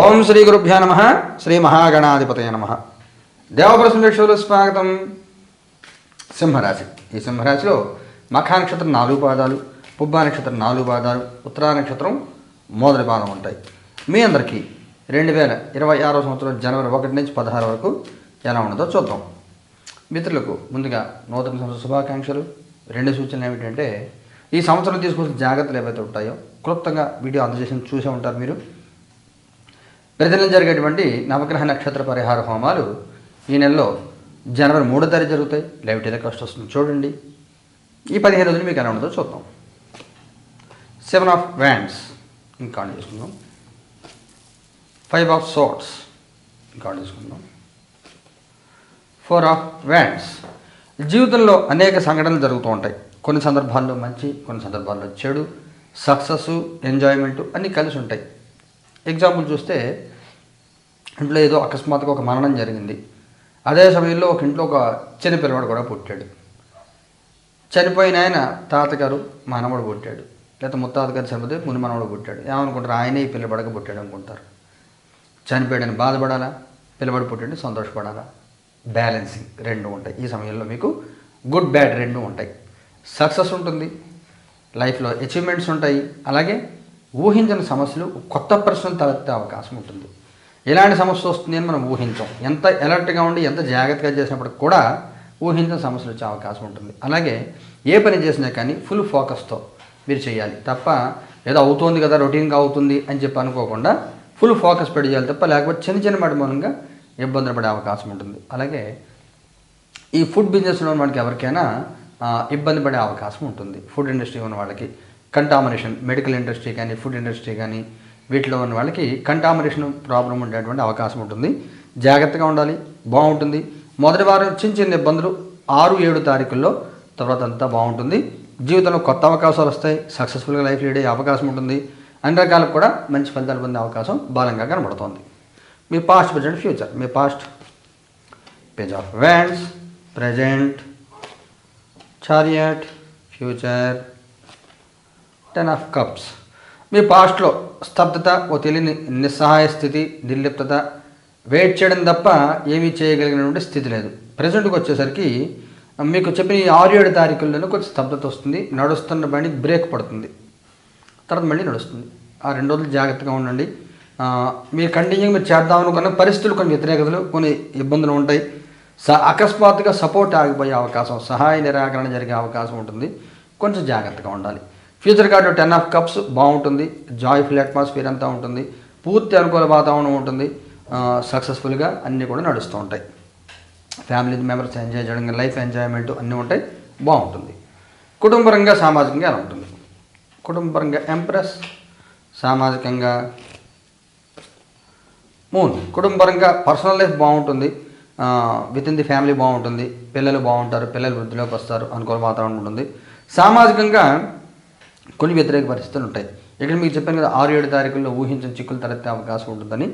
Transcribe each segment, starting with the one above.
ఓం శ్రీ గురుభ్యో నమ శ్రీ మహాగణాధిపతయ నమ. దేవప్రసంక్షులు స్వాగతం. సింహరాశి. ఈ సింహరాశిలో మఖా నక్షత్రం నాలుగు పాదాలు పుబ్బా నక్షత్రం నాలుగు పాదాలు ఉత్తరా నక్షత్రం మొదటి పాదం ఉంటాయి. మీ అందరికీ రెండు వేల ఇరవై ఆరో సంవత్సరం జనవరి ఒకటి నుంచి పదహారు వరకు ఎలా ఉన్నదో చూద్దాం. మిత్రులకు ముందుగా నూతన సంవత్సర శుభాకాంక్షలు. రెండు సూచనలు ఏమిటంటే ఈ సంవత్సరం తీసుకోవాల్సిన జాగ్రత్తలు ఏవైతే ఉంటాయో క్లుప్తంగా వీడియో అందజేసి చూసే ఉంటారు మీరు. ప్రతిదినం జరిగేటువంటి నవగ్రహ నక్షత్ర పరిహార హోమాలు ఈ నెలలో జనవరి మూడో తారీఖు జరుగుతాయి. లైవ్ టెలికాస్ట్ వస్తుంది చూడండి. ఈ పదిహేను రోజులు మీకు ఎలా ఉండదో చూద్దాం. సెవెన్ ఆఫ్ వ్యాండ్స్ ఇంకా ఆన్ చేసుకుందాం. ఫైవ్ ఆఫ్ సోట్స్ ఇంకా ఆన్ చేసుకుందాం. ఫోర్ ఆఫ్ వ్యాండ్స్ జీవితంలో అనేక సంఘటనలు జరుగుతూ ఉంటాయి. కొన్ని సందర్భాల్లో మంచి కొన్ని సందర్భాల్లో చెడు సక్సెస్ ఎంజాయ్మెంట్ అన్నీ కలిసి ఉంటాయి. ఎగ్జాంపుల్ చూస్తే ఇంట్లో ఏదో అకస్మాత్తుగా ఒక మరణం జరిగింది. అదే సమయంలో ఒక ఇంట్లో ఒక చిన్న పిల్లవాడు కూడా పుట్టాడు. చనిపోయిన ఆయన తాతగారు మనవడు పుట్టాడు. లేకపోతే ముత్తాత గారు చనిపోతే ముని మనవడు పుట్టాడు. ఏమనుకుంటారు? ఆయనే ఈ పిల్లబడక పుట్టాడు అనుకుంటారు. చనిపోయాడని బాధపడాలా? పిల్లబడి పుట్టాడు సంతోషపడాలా? బ్యాలెన్సింగ్ రెండు ఉంటాయి. ఈ సమయంలో మీకు గుడ్ బ్యాడ్ రెండు ఉంటాయి. సక్సెస్ ఉంటుంది. లైఫ్లో అచీవ్మెంట్స్ ఉంటాయి. అలాగే ఊహించని సమస్యలు కొత్త ప్రశ్నలు తలెత్తే అవకాశం ఉంటుంది. ఎలాంటి సమస్య వస్తుంది అని మనం ఊహించాం. ఎంత ఎలర్ట్గా ఉండి ఎంత జాగ్రత్తగా చేసినప్పటికి కూడా ఊహించిన సమస్యలు వచ్చే అవకాశం ఉంటుంది. అలాగే ఏ పని చేసినా కానీ ఫుల్ ఫోకస్తో మీరు చేయాలి. తప్ప ఏదో అవుతుంది కదా రొటీన్గా అవుతుంది అని చెప్పి అనుకోకుండా ఫుల్ ఫోకస్ పెట్టి చేయాలి తప్ప లేకపోతే చిన్న చిన్న మాట మూలంగా ఇబ్బందులు పడే అవకాశం ఉంటుంది. అలాగే ఈ ఫుడ్ బిజినెస్లో మనకి ఎవరికైనా ఇబ్బంది పడే అవకాశం ఉంటుంది. ఫుడ్ ఇండస్ట్రీ ఉన్న వాళ్ళకి కంటామినేషన్ మెడికల్ ఇండస్ట్రీ కానీ ఫుడ్ ఇండస్ట్రీ కానీ వీటిలో ఉన్న వాళ్ళకి కంటామినేషన్ ప్రాబ్లం ఉండేటువంటి అవకాశం ఉంటుంది. జాగ్రత్తగా ఉండాలి బాగుంటుంది. మొదటి వారం చిన్న చిన్న ఇబ్బందులు ఆరు ఏడు తారీఖుల్లో తర్వాత అంతా బాగుంటుంది. జీవితంలో కొత్త అవకాశాలు వస్తాయి సక్సెస్ఫుల్గా లైఫ్ లీడ్ అయ్యే అవకాశం ఉంటుంది. అన్ని రకాలకు కూడా మంచి ఫలితాలు పొందే అవకాశం బలంగా కనబడుతోంది. మీ past present future me past page of wands present chariot future ten of cups మీ పాస్ట్లో స్తబ్దత ఓ తెలియని నిస్సహాయ స్థితి నిర్లిప్తత వెయిట్ చేయడం తప్ప ఏమీ చేయగలిగినటువంటి స్థితి లేదు. ప్రజెంట్కి వచ్చేసరికి మీకు చెప్పిన ఈ ఆరు ఏడు తారీఖుల్లోనే కొంచెం స్తబ్దత వస్తుంది నడుస్తున్న బండి బ్రేక్ పడుతుంది. తర్వాత మళ్ళీ నడుస్తుంది. ఆ రెండు రోజులు జాగ్రత్తగా ఉండండి. మీరు కంటిన్యూ మీరు చేద్దాం అనుకున్న పరిస్థితులు కొన్ని వ్యతిరేకతలు కొన్ని ఇబ్బందులు ఉంటాయి. స అకస్మాత్తుగా సపోర్ట్ ఆగిపోయే అవకాశం సహాయ నిరాకరణ జరిగే అవకాశం ఉంటుంది. కొంచెం జాగ్రత్తగా ఉండాలి. Future card ten of cups బాగుంటుంది జాయ్ఫుల్ అట్మాస్ఫియర్ అంతా ఉంటుంది పూర్తి అనుకూల వాతావరణం ఉంటుంది సక్సెస్ఫుల్గా అన్నీ కూడా నడుస్తూ ఉంటాయి. ఫ్యామిలీ మెంబర్స్ ఎంజాయ్ చేయడం లైఫ్ ఎంజాయ్మెంట్ అన్నీ ఉంటాయి బాగుంటుంది. కుటుంబరంగా సామాజికంగా ఎలా ఉంటుంది? కుటుంబపరంగా ఎంప్రెస్ సామాజికంగా మూన్ కుటుంబరంగా పర్సనల్ లైఫ్ బాగుంటుంది విత్ ఇన్ ది ఫ్యామిలీ బాగుంటుంది పిల్లలు బాగుంటారు పిల్లలు వృద్ధిలోకి వస్తారు అనుకూల వాతావరణం ఉంటుంది. సామాజికంగా కొన్ని వ్యతిరేక పరిస్థితులు ఉంటాయి. ఇక్కడ మీకు చెప్పాను కదా ఆరు ఏడు తారీఖుల్లో ఊహించిన చిక్కులు తలెత్తే అవకాశం ఉంటుందని.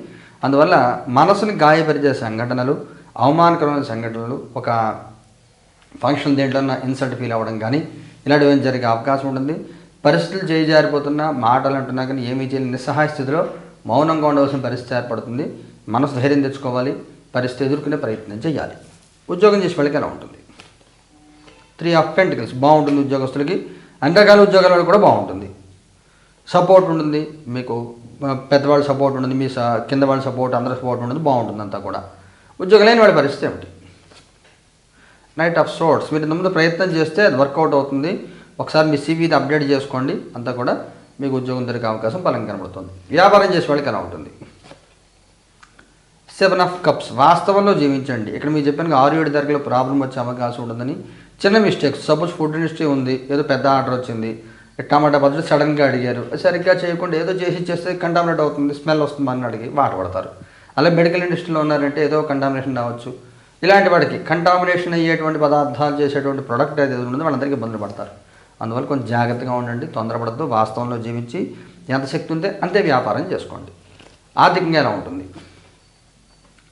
అందువల్ల మనసుని గాయపరిచే సంఘటనలు అవమానకరమైన సంఘటనలు ఒక ఫంక్షన్ దేంట్లో ఇన్సల్ట్ ఫీల్ అవ్వడం కానీ ఇలాంటివి ఏం జరిగే అవకాశం ఉంటుంది. పరిస్థితులు చేయిజారిపోతున్నా మాటలు అంటున్నా కానీ ఏమీ చేయలేని నిస్సహాయ స్థితిలో మౌనంగా ఉండవలసిన పరిస్థితి ఏర్పడుతుంది. మనసు ధైర్యం తెచ్చుకోవాలి పరిస్థితి ఎదుర్కొనే ప్రయత్నం చేయాలి. ఉద్యోగం చేసే వాళ్ళకి ఎలా ఉంటుంది? త్రీ ఆఫ్ పెంటికల్స్ బాగుంటుంది ఉద్యోగస్తులకి. అన్ని రకాల ఉద్యోగాల కూడా బాగుంటుంది. సపోర్ట్ ఉంటుంది మీకు ఆ, పెద్దవాళ్ళ సపోర్ట్ ఉంటుంది మీ స- కింద వాళ్ళ సపోర్ట్ అందరి సపోర్ట్ ఉంటుంది బాగుంటుంది అంతా కూడా. ఉద్యోగం లేని వాళ్ళ పరిస్థితి ఏమిటి? నైట్ ఆఫ్ సోర్ట్స్ మీరు ముందు ప్రయత్నం చేస్తే అది వర్కౌట్ అవుతుంది. ఒకసారి మీ సీవీని అప్డేట్ చేసుకోండి అంతా కూడా మీకు ఉద్యోగం దొరికే అవకాశం బలం కనబడుతుంది. వ్యాపారం చేసే వాళ్ళకి ఎలా ఉంటుంది. సెవెన్ ఆఫ్ కప్స్ వాస్తవంలో జీవించండి. ఇక్కడ మీరు చెప్పాను ఆరు ఏడు ధరలో ప్రాబ్లం వచ్చే అవకాశం ఉంటుందని. చిన్న మిస్టేక్స్ సపోజ్ ఫుడ్ ఇండస్ట్రీ ఉంది ఏదో పెద్ద ఆర్డర్ వచ్చింది. టమాటా బదులు సడన్గా అడిగారు. సరిగ్గా చేయకుండా ఏదో చేసి చేస్తే కంటామినేట్ అవుతుంది స్మెల్ వస్తుంది అని అడిగి మాట పడతారు. అలా మెడికల్ ఇండస్ట్రీలో ఉన్నారంటే ఏదో కంటామినేషన్ రావచ్చు. ఇలాంటి వాడికి కంటామినేషన్ అయ్యేటువంటి పదార్థాలు చేసేటువంటి ప్రొడక్ట్ ఏది ఉంటుందో వాళ్ళందరికీ ఇబ్బందులు పడతారు. అందువల్ల కొంచెం జాగ్రత్తగా ఉండండి తొందరపడద్దు వాస్తవంలో జీవించి ఎంత శక్తి ఉంటే అంతే వ్యాపారం చేసుకోండి. ఆర్థికంగా ఎలా ఉంటుంది?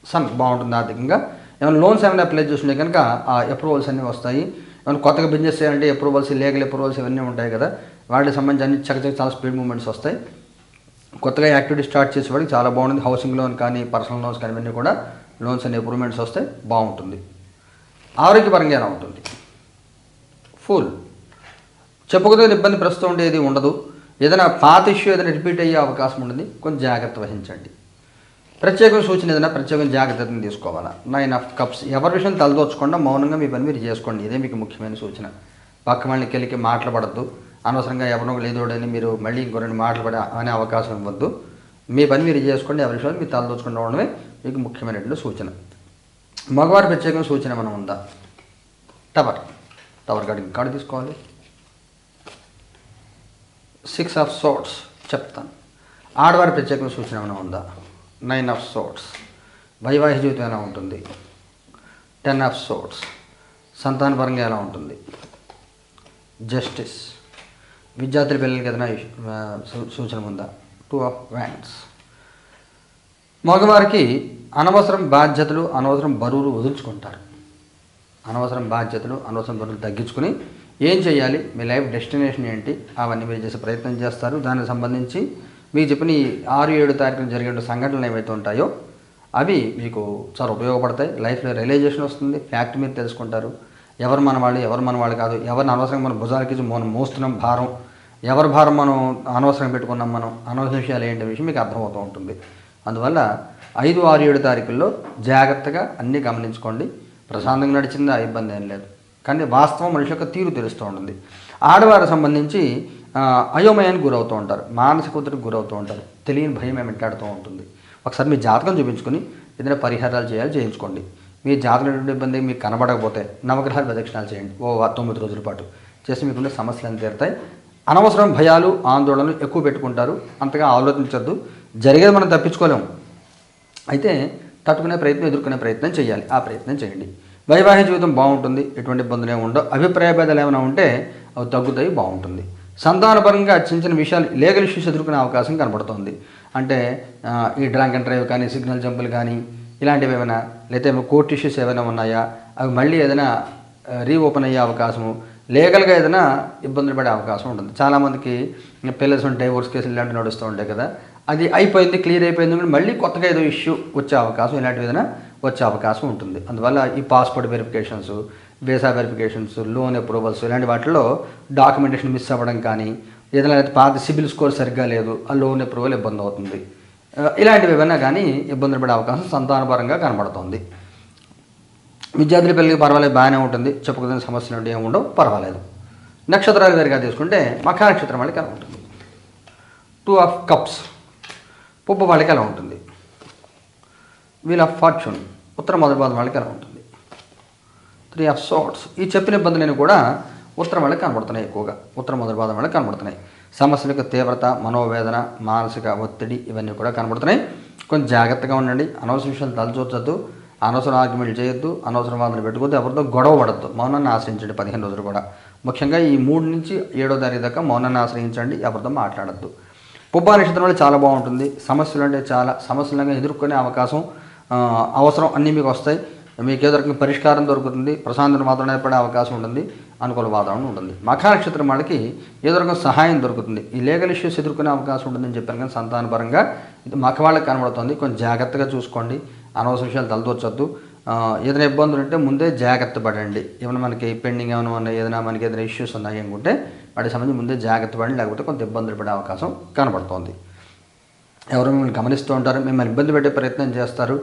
సన్ బాగుంటుంది ఆర్థికంగా. ఏమైనా లోన్స్ ఏమైనా అప్లై చేస్తుంటే కనుక ఆ అప్రూవల్స్ అన్నీ వస్తాయి. ఏమైనా కొత్తగా బిజినెస్ చేయాలంటే అప్రూవల్స్ లీగల్ అప్రూవల్స్ ఇవన్నీ ఉంటాయి కదా. వాటికి సంబంధించి అన్ని చక్కచక్క చాలా స్పీడ్ మూమెంట్స్ వస్తాయి. కొత్తగా యాక్టివిటీ స్టార్ట్ చేసేవాడికి చాలా బాగుంటుంది. హౌసింగ్ లోన్ కానీ పర్సనల్ లోన్స్ కానీ ఇవన్నీ కూడా లోన్స్ అండ్ ఇంప్రూవ్మెంట్స్ వస్తే బాగుంటుంది. ఆరోగ్యపరంగా ఎలా ఉంటుంది. ఫుల్ చెప్పుకోదగిన ఇబ్బంది ప్రస్తుతం ఉండేది ఉండదు. ఏదైనా పాత ఇష్యూ ఏదైనా రిపీట్ అయ్యే అవకాశం ఉంటుంది. కొంచెం జాగ్రత్త వహించండి. ప్రత్యేకం సూచన ఏదైనా ప్రత్యేకమైన జాగ్రత్తను తీసుకోవాలా? నైన్ ఆఫ్ కప్స్ ఎవరి విషయం తలదోచకుండా మౌనంగా మీ పని మీరు చేసుకోండి. ఇదే మీకు ముఖ్యమైన సూచన. పక్క వాళ్ళకి వెళ్ళి మాట్లాడద్దు. అనవసరంగా ఎవరినో లేదోడని మీరు మళ్ళీ ఇంకో రెండు మాటలు అనే అవకాశం ఇవ్వద్దు. మీ పని మీరు చేసుకోండి. ఎవరి విషయాలు మీరు తలదోచుకుండా ఉండడమే మీకు ముఖ్యమైనటువంటి సూచన. మగవారి ప్రత్యేకమైన సూచన ఏమైనా ఉందా? టవర్ టవర్ కార్డు కార్డు తీసుకోవాలి. సిక్స్ ఆఫ్ సోట్స్ చెప్తాను. ఆడవారి ప్రత్యేకమైన సూచన ఏమైనా ఉందా? నైన్ ఆఫ్ సోట్స్ వైవాహిక జీవితం ఎలా ఉంటుంది? టెన్ ఆఫ్ సోట్స్ సంతానపరంగా ఎలా ఉంటుంది? జస్టిస్. విద్యార్థుల పిల్లలకి ఏదైనా సూ- సూచన ఉందా? టూ ఆఫ్ వ్యాండ్స్ మగవారికి అనవసరం బాధ్యతలు అనవసరం బరువులు వదులుచుకుంటారు. అనవసరం బాధ్యతలు అనవసరం బరువులు తగ్గించుకుని ఏం చేయాలి? మీ లైఫ్ డెస్టినేషన్ ఏంటి? అవన్నీ మీరు చేసే ప్రయత్నం చేస్తారు. దానికి సంబంధించి మీకు చెప్పిన ఈ ఆరు ఏడు తారీఖున జరిగే సంఘటనలు ఏవైతే ఉంటాయో అవి మీకు చాలా ఉపయోగపడతాయి. లైఫ్లో రియలైజేషన్ వస్తుంది. ఫ్యాక్ట్ మీరు తెలుసుకుంటారు. ఎవరు మన వాళ్ళు ఎవరు మన వాళ్ళు కాదు. ఎవరిని అనవసరంగా మనం భుజాలకి మనం మోస్తున్నాం భారం. ఎవరి భారం మనం అనవసరంగా పెట్టుకున్నాం మనం అనవసర విషయాలు ఏంటి విషయం మీకు అర్థమవుతూ ఉంటుంది. అందువల్ల ఐదు ఆరు ఏడు తారీఖుల్లో జాగ్రత్తగా అన్నీ గమనించుకోండి. ప్రశాంతంగా నడిచింది? ఆ ఇబ్బంది ఏం లేదు. కానీ వాస్తవం మనిషి యొక్క తీరు తెలుస్తూ ఉంటుంది. ఆడవారికి సంబంధించి అయోమయానికి గురవుతూ ఉంటారు. మానసిక ఒత్తిడికి గురవుతూ ఉంటారు. తెలియని భయం వెంటాడుతూ ఉంటుంది? ఒకసారి మీ జాతకం చూపించుకుని ఏదైనా పరిహారాలు చేయాలి చేయించుకోండి. మీ జాతకం ఇబ్బంది మీకు కనబడకపోతే నవగ్రహాలు ప్రదక్షిణాలు చేయండి. ఓ తొమ్మిది రోజుల పాటు. చేసి మీకుండే సమస్యలు తీరుతాయి. అనవసరం భయాలు ఆందోళనలు ఎక్కువ పెట్టుకుంటారు. అంతగా ఆలోచించద్దు. జరిగేది మనం తప్పించుకోలేము అయితే తట్టుకునే ప్రయత్నం ఎదుర్కొనే ప్రయత్నం చేయాలి. ఆ ప్రయత్నం చేయండి. వైవాహిక జీవితం బాగుంటుంది. ఎటువంటి ఇబ్బందులు ఏమి ఉండవు. అభిప్రాయ భేదాలు ఏమైనా ఉంటే అవి తగ్గుతాయి బాగుంటుంది. సంతానపరంగా చిన్న చిన్న విషయాలు లీగల్ ఇష్యూస్ ఎదుర్కొనే అవకాశం కనబడుతుంది. అంటే ఈ డ్రాంక్ అండ్ డ్రైవ్ కానీ సిగ్నల్ జంపులు కానీ ఇలాంటివి ఏమైనా లేకపోతే కోర్టు ఇష్యూస్ ఏమైనా ఉన్నాయా? అవి మళ్ళీ ఏదైనా రీఓపెన్ అయ్యే అవకాశము లీగల్గా ఏదైనా ఇబ్బందులు పడే అవకాశం ఉంటుంది. చాలామందికి పిల్లర్స్ డైవోర్స్ కేసులు ఇలాంటివి నడుస్తూ ఉంటాయి కదా. అది అయిపోయింది క్లియర్ అయిపోయింది కానీ మళ్ళీ కొత్తగా ఏదో ఇష్యూ వచ్చే అవకాశం ఇలాంటివి ఏదైనా వచ్చే అవకాశం ఉంటుంది. అందువల్ల ఈ passport verifications visa verifications loan approvals ఇలాంటి వాటిలో డాక్యుమెంటేషన్ మిస్ అవ్వడం కానీ ఏదైనా పాత సిబిల్ స్కోర్ సరిగ్గా లేదు ఆ లోన్ అప్రూవల్ ఇబ్బంది అవుతుంది. ఇలాంటివి ఏమైనా కానీ ఇబ్బందులు పడే అవకాశం సంతానపరంగా కనబడుతుంది. విద్యార్థుల పిల్లలకి పర్వాలేదు బాగానే ఉంటుంది. చెప్పుకునే సమస్యలు ఏమి ఉండవు పర్వాలేదు. నక్షత్రాలు వేరుగా తీసుకుంటే మఖా నక్షత్రం వాళ్ళకి ఎలా ఉంటుంది? టూ ఆఫ్ కప్స్ పుప్ప వాళ్ళకి ఎలా ఉంటుంది? వీల్ ఆఫ్ ఫార్చ్యూన్ ఉత్తర మొదటి పాదం వాళ్ళకి ఎలా ఉంటుంది? త్రీ ఆఫ్ సార్ట్స్ ఈ చెప్పిన ఇబ్బందులన్నీ కూడా ఉత్తరం వాళ్ళకి కనబడుతున్నాయి ఎక్కువగా. ఉత్తర మొదటి పాదం వాళ్ళకి కనబడుతున్నాయి. సమస్యల యొక్క తీవ్రత మనోవేదన మానసిక ఒత్తిడి ఇవన్నీ కూడా కనబడుతున్నాయి. కొంచెం జాగ్రత్తగా ఉండండి. అనవసర విషయాలు తలచూర్చద్దు. అనవసర ఆర్గ్యుమెంట్ చేయొద్దు. అనవసర వాదన పెట్టుకోవద్దు. ఎవరితో గొడవ పడద్దు. మౌనాన్ని ఆశ్రయించండి పదిహేను రోజులు కూడా. ముఖ్యంగా ఈ మూడు నుంచి ఏడో తారీఖు దాకా మౌనాన్ని ఆశ్రయించండి. ఎవరితో మాట్లాడద్దు. పుబ్బా వల్ల చాలా బాగుంటుంది. సమస్యలు అంటే చాలా. సమస్యలంగా ఎదుర్కొనే అవకాశం అవసరం అన్నీ మీకు వస్తాయి. మీకు ఏదో రకంగా పరిష్కారం దొరుకుతుంది ప్రశాంతత వాతావరణం ఏర్పడే అవకాశం ఉంటుంది అనుకూల వాతావరణం ఉంటుంది. మఖా నక్షత్రం వాళ్ళకి ఏదో రకం సహాయం దొరుకుతుంది. ఈ లీగల్ ఇష్యూస్ ఎదుర్కొనే అవకాశం ఉంటుందని చెప్పాను కానీ సంతానపరంగా ఇది మఖ వాళ్ళకి కనబడుతుంది. కొంచెం జాగ్రత్తగా చూసుకోండి. అనవసర విషయాలు తలదూర్చొద్దు. ఏదైనా ఇబ్బందులు ఉంటే ముందే జాగ్రత్త పడండి. ఏమైనా మనకి పెండింగ్ ఏమైనా ఉన్నాయి ఏదైనా మనకి ఏదైనా ఇష్యూస్ ఉన్నాయి అనుకుంటే వాటికి సంబంధించి ముందే జాగ్రత్త పడండి. లేకపోతే కొంత ఇబ్బందులు పడే అవకాశం కనబడుతోంది. ఎవరు మిమ్మల్ని గమనిస్తూ ఉంటారు మిమ్మల్ని ఇబ్బంది పెట్టే ప్రయత్నం చేస్తారు.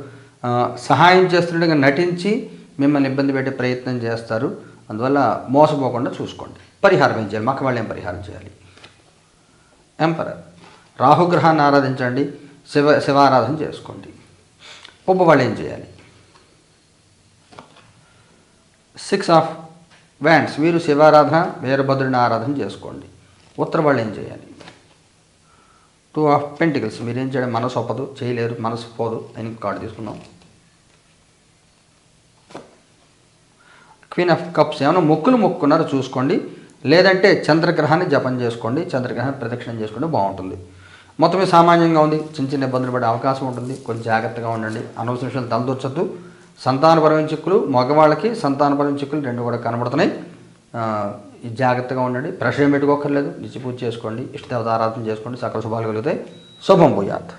సహాయం చేస్తుండగా నటించి మిమ్మల్ని ఇబ్బంది పెట్టే ప్రయత్నం చేస్తారు. అందువల్ల మోసపోకుండా చూసుకోండి. పరిహారం ఏం చేయాలి? మాకు వాళ్ళు ఏం పరిహారం చేయాలి? ఎంపరర్ రాహుగ్రహాన్ని ఆరాధించండి. శివ శివారాధన చేసుకోండి. పుబ్బ వాళ్ళు ఏం చేయాలి? సిక్స్ ఆఫ్ వ్యాండ్స్ వీరు శివారాధన వీరభద్రుని ఆరాధన చేసుకోండి. ఉత్తర వాళ్ళు ఏం చేయాలి? టూ ఆఫ్ పెంటికల్స్ మీరేం చేయడం? మనసు ఒప్పదు చేయలేరు మనసు పోదు. అని కార్డు తీసుకుందాం. క్వీన్ ఆఫ్ కప్స్ ఏమైనా మొక్కులు మొక్కున్నారో చూసుకోండి. లేదంటే చంద్రగ్రహాన్ని జపం చేసుకోండి. చంద్రగ్రహాన్ని ప్రదక్షిణం చేసుకోండి. బాగుంటుంది. మొత్తం సామాన్యంగా ఉంది. చిన్న చిన్న ఇబ్బందులు పడే అవకాశం ఉంటుంది. కొంచెం జాగ్రత్తగా ఉండండి. అనవసర విషయాలు తలదూర్చద్దు. సంతానపరమైన చిక్కులు మగవాళ్ళకి సంతానపరమైన చిక్కులు రెండు కూడా కనబడుతున్నాయి. జాగ్రత్తగా ఉండండి. ప్రెషర్ ఏం పెట్టుకోకర్లేదు నిత్య పూజ చేసుకోండి. ఇష్టదేవత ఆరాధన చేసుకోండి. సకల శుభాలు కలుగుతాయి. శుభం భూయాత్.